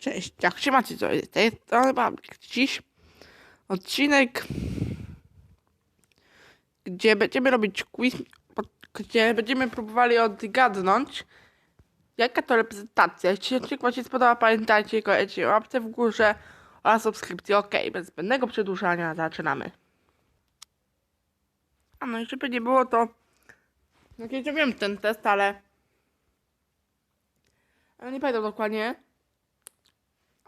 Cześć, jak się macie co to chyba dziś odcinek, gdzie będziemy robić quiz, gdzie będziemy próbowali odgadnąć, jaka to reprezentacja. Jeśli odcinek Wam się spodoba, pamiętajcie, kojarzycie łapce w górze oraz subskrypcję. Ok, bez zbędnego przedłużania zaczynamy. A no i żeby nie było to, jak ja wiem ten test, ale ale nie pamiętam dokładnie.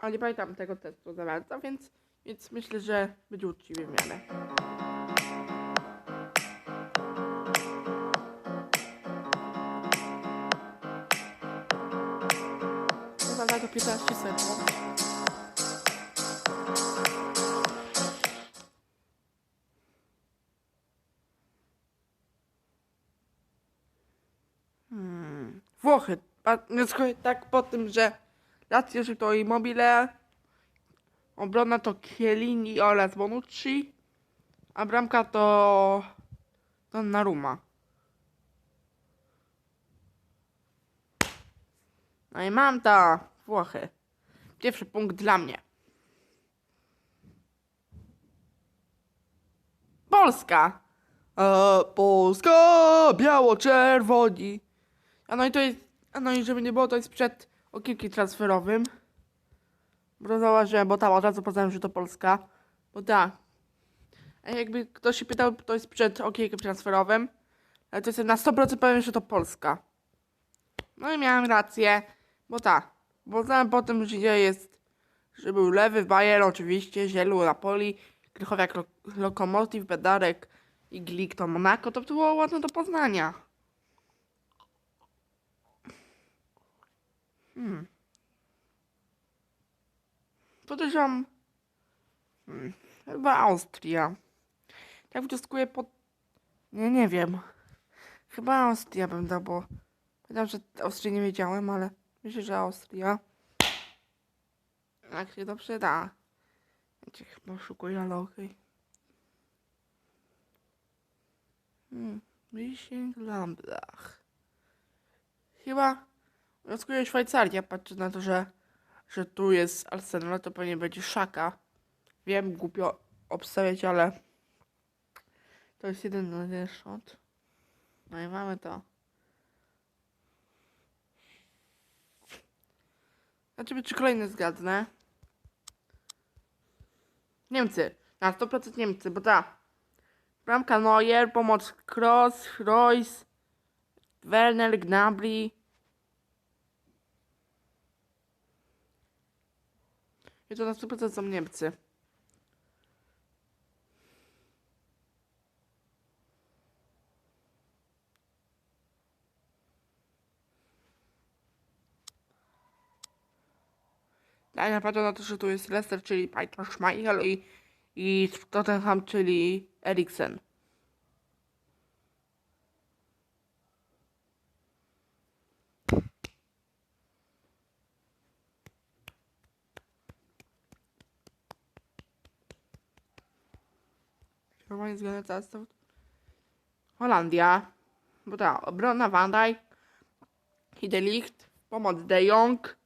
Ale nie pamiętam tego testu za bardzo, więc, więc myślę, że będzie uczciwie w miarę. Chyba za to 15 sekund. Hmm. Włochy. Więc chodzi tak po tym, że Lazio, że to Immobile, obrona to Chiellini oraz Bonucci, a bramka to Donnarumma. No i mam to Włochy. Pierwszy punkt dla mnie. Polska. E, Polska, biało-czerwoni. A no i to jest, a no i żeby nie było, to jest przed okienkiem transferowym. Bo zauważyłem, bo tam od razu poznałem, że to Polska. Bo tak. A jakby ktoś się pytał, to jest przed okienkiem transferowym. Ale to jestem na 100% pewien, że to Polska. No i miałem rację, bo tak. Bo znałem po tym, że jest, że był Lewy, Bayer oczywiście, Zielu, Napoli, Krychowiak, Lo Lokomotiv, Bedarek i Glik to Monako. To było ładne do poznania. Hmm. Podejrzewam. Hmm. Chyba Austria. Tak wnioskuję po. Nie, nie wiem. Chyba Austria bym dał, bo. Pamiętam, że Austrii nie wiedziałem, ale myślę, że Austria. Jak się dobrze da. Ja cię chyba szukuję, ale okej. Hmm. Mönchengladbach. Chyba wnioskuję Szwajcaria, patrzę na to, że, że tu jest Arsenal, to pewnie będzie Szaka. Wiem, głupio obstawiać, ale to jest jeden na shot. No i mamy to. Zobaczymy, czy kolejny zgadnę. Niemcy. Na 100% Niemcy, bo ta. Bramka Neuer, pomoc Kroos, Royce, Werner, Gnabry. I to na 100% są Niemcy. Nie patrzę na to, że tu jest Leicester, czyli Peter Schmeichel i, i Tottenham, czyli Eriksen. Normalnie zgadnę teraz to. Holandia. Bo ta obrona Van Dijk. Hidelicht. Pomoc De Jong.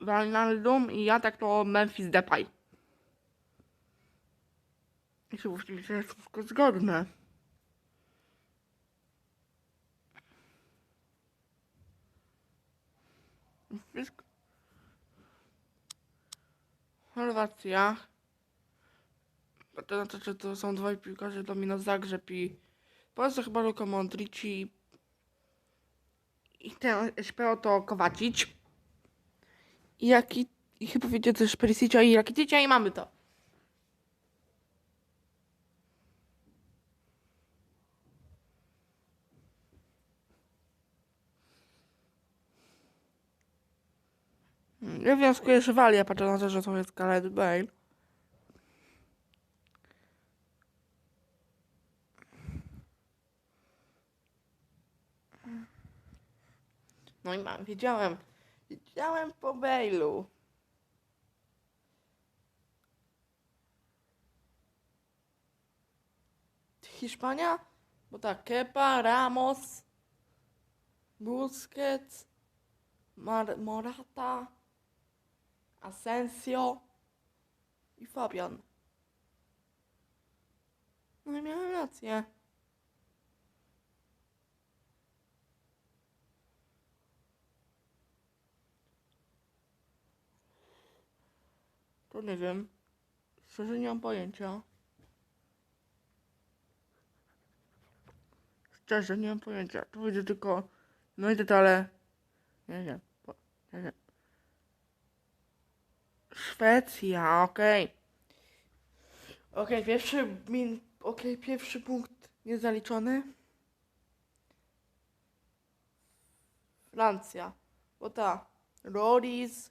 Wijnaldum i ja tak to Memphis Depay. I się że jest wszystko zgodne. Wszystko. Chorwacja. To że to są dwaj piłkarze Domino Zagrzeb i Polsce chyba Luka Modric i i ten SPO to Kowacic. I jaki i chyba wiecie też Perisicia i Rakitycia i mamy to. Hmm, Ja wnioskuję, że Walia, patrzę na to, że to jest Gareth Bale. No i mam, wiedziałem. Wiedziałem po Bale'u. Hiszpania? Bo tak, Kepa, Ramos, Busquets, Mar Morata, Asensio i Fabian. No i miałem rację. To nie wiem. Szczerze nie mam pojęcia. Szczerze nie mam pojęcia. Tu widzę tylko. No i detale. Nie wiem. Nie wiem. Szwecja, okej. Okej, pierwszy min. Okej, pierwszy punkt niezaliczony. Francja. Bo ta. Loris,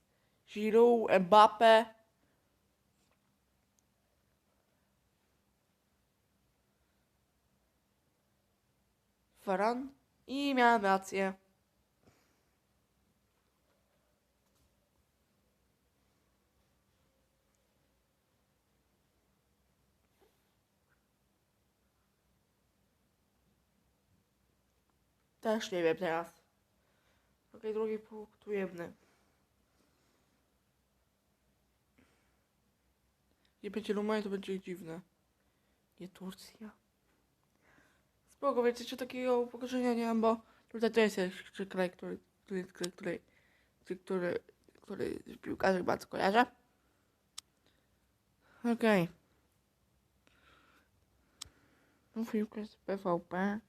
Giroud, Mbappe. Faran. I miałem rację. Też nie wiem teraz. Okej, drugi punkt ujemny. Nie będzie Rumania, to będzie dziwne. Nie Turcja. Spoko, wiecie, czy takiego upokorzenia nie mam, bo tutaj to jest jeszcze kraj, który, który, który, który, który, który, który piłkarzy bardzo kojarzę. Okej. Okay. Piłka z PVP.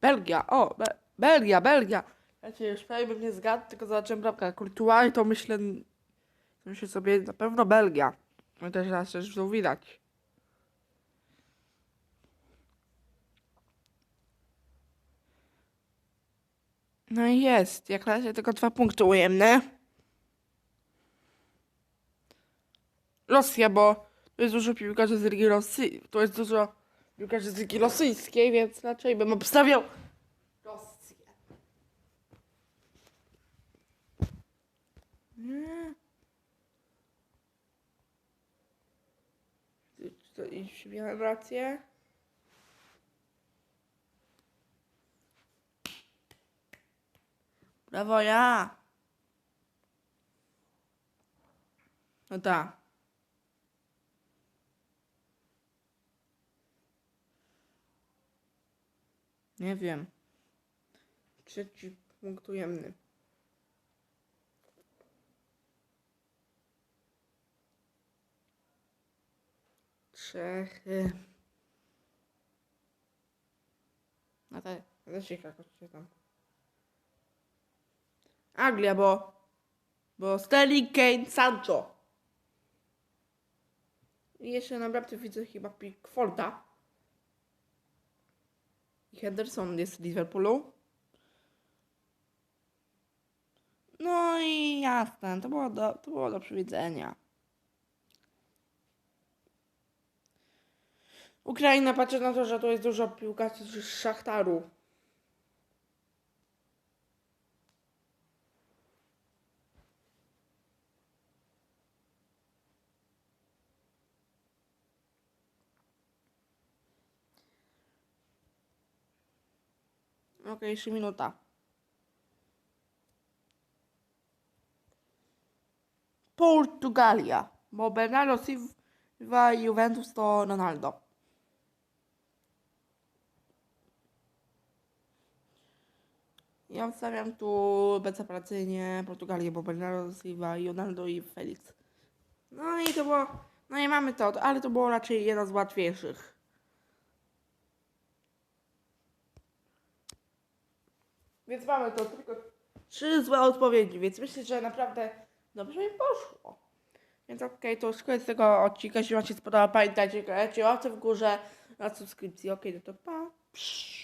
Belgia, o, Be Belgia, Belgia. Wiecie, już prawie bym nie zgadł, tylko zobaczyłem bramkę Courtois i to myślę, myślę sobie, na pewno Belgia. No też raz też to widać. No i jest, jak na razie tylko dwa punkty ujemne. Rosja, bo to jest dużo piłkarzy z Ligi Rosji, to jest dużo piłkarzy z Ligi Rosyjskiej, więc raczej bym obstawiał Rosję. Nie. Czy to miałem rację? Brawo ja! No tak. Nie wiem. Trzeci punkt ujemny. Czechy. No to też jakoś się tam. Anglia, bo. Bo Sterling, Kane, Sancho. I jeszcze naprawdę widzę chyba Pickforda. I Henderson jest z Liverpoolu. No i jasne, to było do, to było do przewidzenia. Ukraina patrzy na to, że to jest dużo piłkarzy z Szachtaru. Okej, jeszcze minuta. Portugalia. Bo Bernardo Silva i Juventus to Ronaldo. Ja wstawiam tu bezapelacyjnie Portugalię, bo Bernardo Silva Ronaldo i Felix. No i to było... No i mamy to, ale to było raczej jedna z łatwiejszych. Więc mamy to tylko trzy złe odpowiedzi, więc myślę, że naprawdę dobrze mi poszło. Więc okej, to już koniec tego odcinka. Jeśli Wam się spodobał, pamiętajcie, grajcie łapce w górze na subskrypcji. Okej, no to pa. Psz.